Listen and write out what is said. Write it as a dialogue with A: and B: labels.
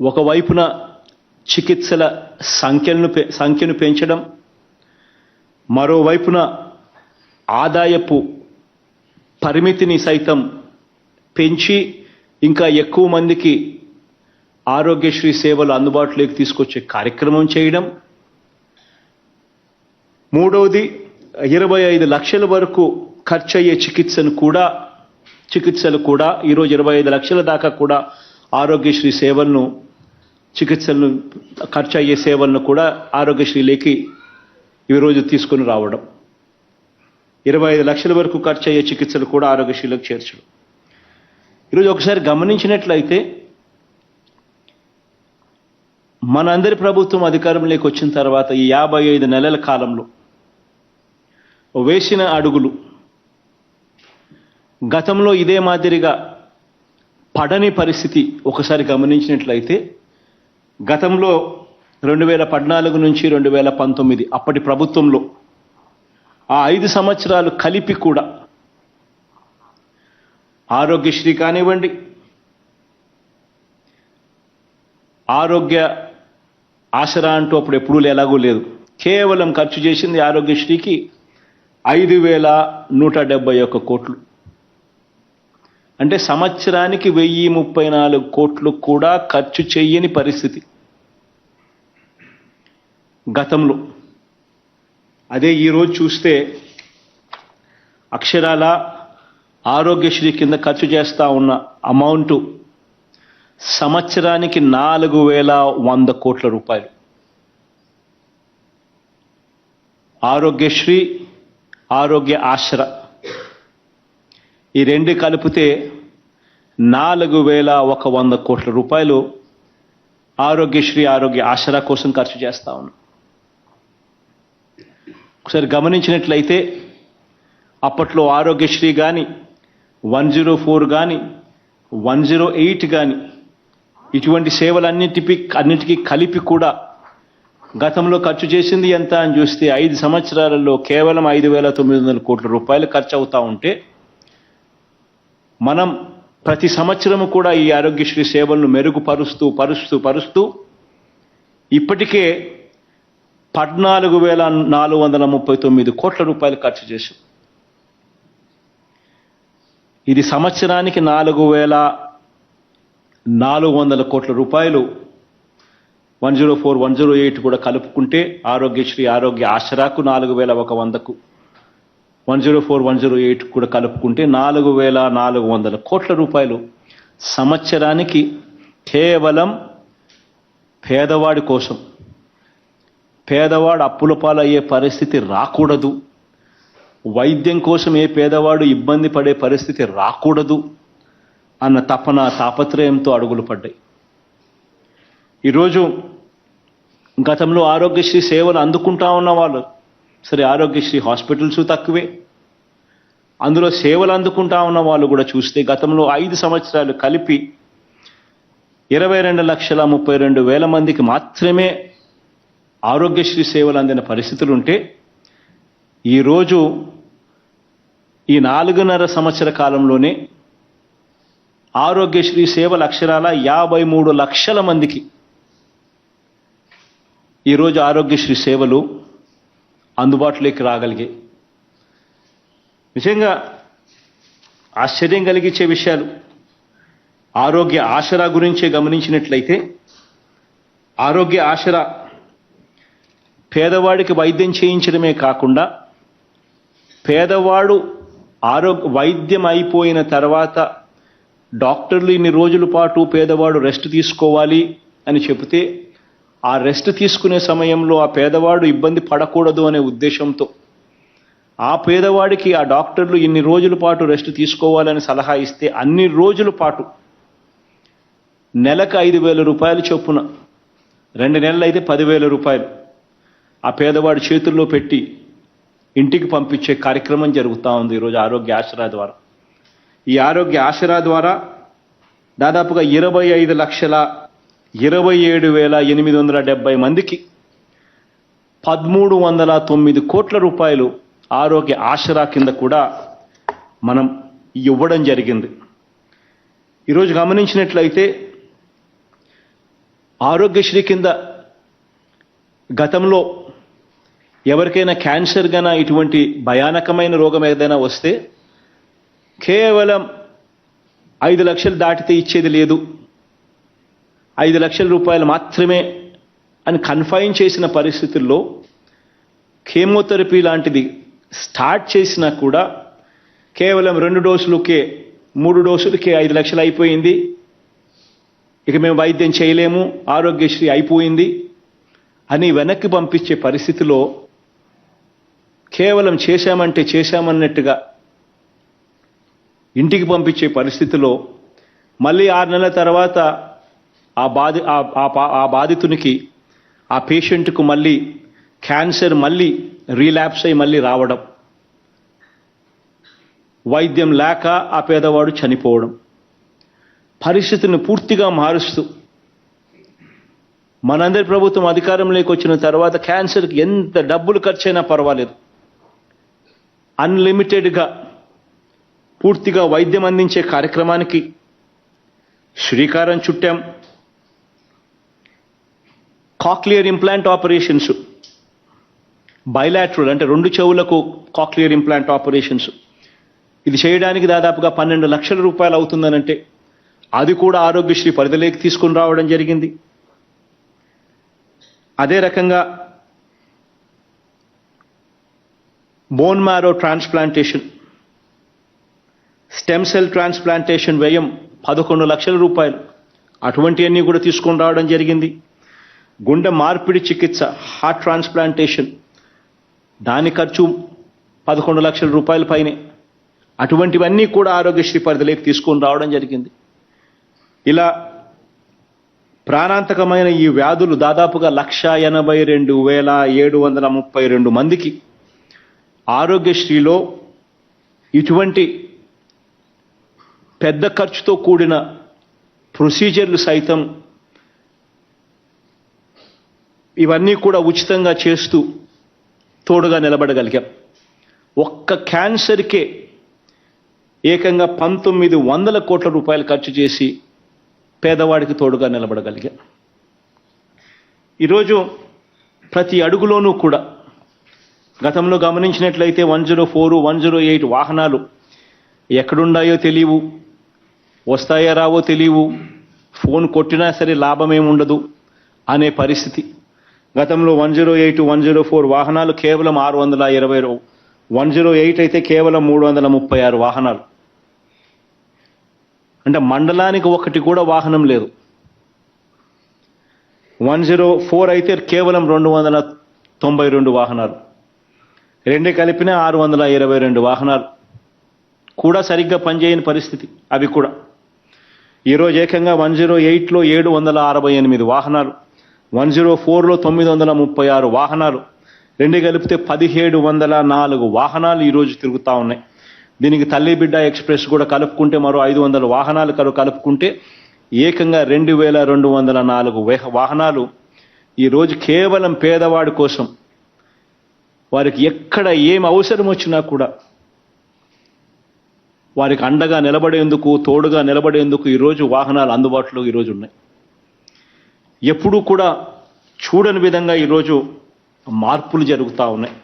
A: ఒకవైపున చికిత్సల సంఖ్యలను పె- సంఖ్యను పెంచడం మరోవైపున ఆదాయపు పరిమితిని సైతం పెంచి ఇంకా ఎక్కువ మందికి ఆరోగ్యశ్రీ సేవలు అందుబాటులోకి తీసుకొచ్చే కార్యక్రమం చేయడం. మూడవది ఇరవై ఐదు లక్షల వరకు ఖర్చు అయ్యే చికిత్సను కూడా చికిత్సలు కూడా ఈరోజు ఇరవై ఐదు లక్షల దాకా కూడా ఆరోగ్యశ్రీ సేవలను చికిత్సలను ఖర్చు అయ్యే సేవలను కూడా ఆరోగ్యశ్రీలోకి ఈరోజు తీసుకొని రావడం. ఇరవై ఐదు లక్షల వరకు ఖర్చు అయ్యే చికిత్సలు కూడా ఆరోగ్యశ్రీలోకి చేర్చడం. ఈరోజు ఒకసారి గమనించినట్లయితే మనందరి ప్రభుత్వం అధికారంలోకి వచ్చిన తర్వాత ఈ యాభై ఐదు నెలల కాలంలో వేసిన అడుగులు గతంలో ఇదే మాదిరిగా పడని పరిస్థితి ఒకసారి గమనించినట్లయితే గతంలో రెండు వేల పద్నాలుగు నుంచి రెండు వేల పంతొమ్మిది అప్పటి ప్రభుత్వంలో ఆ ఐదు సంవత్సరాలు కలిపి కూడా ఆరోగ్యశ్రీ కానివ్వండి ఆరోగ్య ఆసరా అంటూ అప్పుడు ఎప్పుడూ ఎలాగూ లేదు. కేవలం ఖర్చు చేసింది ఆరోగ్యశ్రీకి ఐదు వేల నూట డెబ్బై ఒక్క కోట్లు. అంటే సంవత్సరానికి వెయ్యి ముప్పై నాలుగు కోట్లు కూడా ఖర్చు చెయ్యని పరిస్థితి. గతంలో. అదే ఈరోజు చూస్తే అక్షరాల ఆరోగ్యశ్రీ కింద ఖర్చు చేస్తా ఉన్న అమౌంట్ సంవత్సరానికి నాలుగు వేల వంద కోట్ల రూపాయలు. ఆరోగ్యశ్రీ ఆరోగ్య ఆశ్ర ఈ రెండు కలిపితే నాలుగు వేల ఒక వంద కోట్ల రూపాయలు ఆరోగ్యశ్రీ ఆరోగ్య ఆసరా కోసం ఖర్చు చేస్తా ఉన్నాం. ఒకసారి గమనించినట్లయితే అప్పట్లో ఆరోగ్యశ్రీ కానీ వన్ జీరో ఫోర్ కానీ వన్ జీరో ఎయిట్ కానీ ఇటువంటి సేవలన్నిటిపి అన్నిటికీ కలిపి కూడా గతంలో ఖర్చు చేసింది ఎంత అని చూస్తే ఐదు సంవత్సరాలలో కేవలం ఐదు వేల తొమ్మిది వందల కోట్ల రూపాయలు ఖర్చు అవుతా ఉంటే మనం ప్రతి సంవత్సరము కూడా ఈ ఆరోగ్యశ్రీ సేవలను మెరుగుపరుస్తూ పరుస్తూ పరుస్తూ ఇప్పటికే పద్నాలుగు వేల నాలుగు వందల ముప్పై తొమ్మిది కోట్ల రూపాయలు ఖర్చు చేశాం. ఇది సంవత్సరానికి నాలుగు వేల నాలుగు వందల కోట్ల రూపాయలు. One zero four one zero eight కూడా కలుపుకుంటే ఆరోగ్యశ్రీ ఆరోగ్య ఆసరాకు నాలుగు వేల ఒక వందకు. One zero four one zero eight కూడా కలుపుకుంటే నాలుగు వేల నాలుగు వందల కోట్ల రూపాయలు సంవత్సరానికి కేవలం పేదవాడి కోసం. పేదవాడు అప్పుల పాలయ్యే పరిస్థితి రాకూడదు. వైద్యం కోసం ఏ పేదవాడు ఇబ్బంది పడే పరిస్థితి రాకూడదు అన్న తపన తాపత్రయంతో అడుగులు పడ్డాయి. ఈరోజు గతంలో ఆరోగ్యశ్రీ సేవలు అందుకుంటా ఉన్న వాళ్ళు సరే ఆరోగ్యశ్రీ హాస్పిటల్స్ తక్కువే. అందులో సేవలు అందుకుంటా ఉన్న వాళ్ళు కూడా చూస్తే గతంలో ఐదు సంవత్సరాలు కలిపి ఇరవై రెండు లక్షల ముప్పై రెండు వేల మందికి మాత్రమే ఆరోగ్యశ్రీ సేవలు అందిన పరిస్థితులు ఉంటే ఈరోజు ఈ నాలుగున్నర సంవత్సర కాలంలోనే ఆరోగ్యశ్రీ సేవల అక్షరాల యాభై మూడు లక్షల మందికి ఈరోజు ఆరోగ్యశ్రీ సేవలు అందుబాటులోకి రాగలిగాయి నిజంగా ఆశ్చర్యం కలిగించే విషయాలు. ఆరోగ్య ఆసరా గురించే గమనించినట్లయితే ఆరోగ్య ఆసరా పేదవాడికి వైద్యం చేయించడమే కాకుండా పేదవాడు ఆరోగ్య వైద్యం అయిపోయిన తర్వాత డాక్టర్లు ఇన్ని రోజుల పాటు పేదవాడు రెస్ట్ తీసుకోవాలి అని చెబితే ఆ రెస్ట్ తీసుకునే సమయంలో ఆ పేదవాడు ఇబ్బంది పడకూడదు అనే ఉద్దేశంతో. ఆ పేదవాడికి ఆ డాక్టర్లు ఇన్ని రోజుల పాటు రెస్ట్ తీసుకోవాలని సలహా ఇస్తే అన్ని రోజుల పాటు నెలకు ఐదు వేల రూపాయలు చొప్పున రెండు నెలలు అయితే పదివేల రూపాయలు ఆ పేదవాడి చేతుల్లో పెట్టి ఇంటికి పంపించే కార్యక్రమం జరుగుతూ ఉంది ఈరోజు ఆరోగ్య ఆసరా ద్వారా. ఈ ఆరోగ్య ఆసరా ద్వారా దాదాపుగా ఇరవై ఐదు లక్షల ఇరవై ఏడు వేల ఎనిమిది వందల డెబ్బై మందికి పదమూడు వందల తొమ్మిది కోట్ల రూపాయలు ఆరోగ్య ఆసరా కింద కూడా మనం ఇవ్వడం జరిగింది. ఈరోజు గమనించినట్లయితే ఆరోగ్యశ్రీ కింద గతంలో ఎవరికైనా క్యాన్సర్ గన ఇటువంటి భయానకమైన రోగం ఏదైనా వస్తే కేవలం ఐదు లక్షలు దాటితే ఇచ్చేది లేదు. ఐదు లక్షల రూపాయలు మాత్రమే అని కన్ఫైన్ చేసిన పరిస్థితుల్లో కెమోథెరపీ లాంటిది స్టార్ట్ చేసినా కూడా కేవలం రెండు డోసులకే మూడు డోసులకే ఐదు లక్షలు అయిపోయింది. ఇక మేము వైద్యం చేయలేము ఆరోగ్యశ్రీ అయిపోయింది అని వెనక్కి పంపించే పరిస్థితిలో కేవలం చేశామంటే చేశామన్నట్టుగా ఇంటికి పంపించే పరిస్థితిలో మళ్ళీ ఆరు నెలల తర్వాత ఆ బాధి ఆ- పా- ఆ బాధితునికి ఆ పేషెంట్కు మళ్ళీ క్యాన్సర్ మళ్ళీ రీలాప్స్ అయి మళ్ళీ రావడం. వైద్యం లేక ఆ పేదవాడు చనిపోవడం. పరిస్థితిని పూర్తిగా మారుస్తూ మనందరి ప్రభుత్వం అధికారంలోకి వచ్చిన తర్వాత క్యాన్సర్కి ఎంత డబ్బులు ఖర్చైనా పర్వాలేదు. అన్లిమిటెడ్గా పూర్తిగా వైద్యం అందించే కార్యక్రమానికి శ్రీకారం చుట్టాం. కాక్లియర్ ఇంప్లాంట్ ఆపరేషన్స్ బైలాట్రల్ అంటే రెండు చెవులకు కాక్లియర్ ఇంప్లాంట్ ఆపరేషన్స్ ఇది చేయడానికి దాదాపుగా పన్నెండు లక్షల రూపాయలు అవుతుందనంటే అది కూడా ఆరోగ్యశ్రీ పరిధిలోకి తీసుకుని రావడం జరిగింది. అదే రకంగా bone marrow transplantation stem cell transplantation వ్యయం పదకొండు లక్షల రూపాయలు. అటువంటివన్నీ కూడా తీసుకొని రావడం జరిగింది. గుండె మార్పిడి చికిత్స హార్ట్ ట్రాన్స్ప్లాంటేషన్ దాని ఖర్చు పదకొండు లక్షల రూపాయల పైనే. అటువంటివన్నీ కూడా ఆరోగ్యశ్రీ పరిధిలోకి తీసుకొని రావడం జరిగింది. ఇలా ప్రాణాంతకమైన ఈ వ్యాధులు దాదాపుగా లక్ష ఎనభై రెండు వేల ఏడు వందల ముప్పై రెండు మందికి ఆరోగ్యశ్రీలో ఇటువంటి పెద్ద ఖర్చుతో కూడిన ప్రొసీజర్లు సైతం ఇవన్నీ కూడా ఉచితంగా చేస్తూ తోడుగా నిలబడగలిగాం. ఒక్క క్యాన్సర్కే ఏకంగా పంతొమ్మిది వందల కోట్ల రూపాయలు ఖర్చు చేసి పేదవాడికి తోడుగా నిలబడగలిగాం. ఈరోజు ప్రతి అడుగులోనూ కూడా గతంలో గమనించినట్లయితే one zero four one zero eight వాహనాలు ఎక్కడున్నాయో తెలియవు వస్తాయో రావో తెలియవు ఫోన్ కొట్టినా సరే లాభమేముండదు అనే పరిస్థితి. గతంలో one zero eight one zero four వాహనాలు కేవలం ఆరు వందల ఇరవై వన్ జీరో ఎయిట్ అయితే కేవలం మూడు వందల ముప్పై ఆరు వాహనాలు. అంటే మండలానికి ఒకటి కూడా వాహనం లేదు. వన్ జీరో ఫోర్ అయితే కేవలం రెండు వందల తొంభై రెండు వాహనాలు. రెండు కలిపిన ఆరు వందల ఇరవై రెండు వాహనాలు. కూడా సరిగ్గా పనిచేయని పరిస్థితి అవి కూడా. ఈరోజు ఏకంగా వన్ జీరో ఎయిట్లో ఏడు వందల అరవై ఎనిమిది వాహనాలు. వన్ జీరో ఫోర్లో తొమ్మిది వందల ముప్పై ఆరు వాహనాలు రెండు కలిపితే పదిహేడు వందల నాలుగు వాహనాలు ఈరోజు తిరుగుతూ ఉన్నాయి. దీనికి తల్లి బిడ్డ ఎక్స్ప్రెస్ కూడా కలుపుకుంటే మరో ఐదు వందల వాహనాలు కలు కలుపుకుంటే ఏకంగా రెండు వేల రెండు వందల నాలుగు వాహనాలు ఈరోజు కేవలం పేదవాడి కోసం. వారికి ఎక్కడ ఏం అవసరం వచ్చినా కూడా వారికి అండగా నిలబడేందుకు తోడుగా నిలబడేందుకు ఈరోజు వాహనాలు అందుబాటులో ఈరోజు ఉన్నాయి. ఎప్పుడూ కూడా చూడని విధంగా ఈరోజు మార్పులు జరుగుతూ ఉన్నాయి.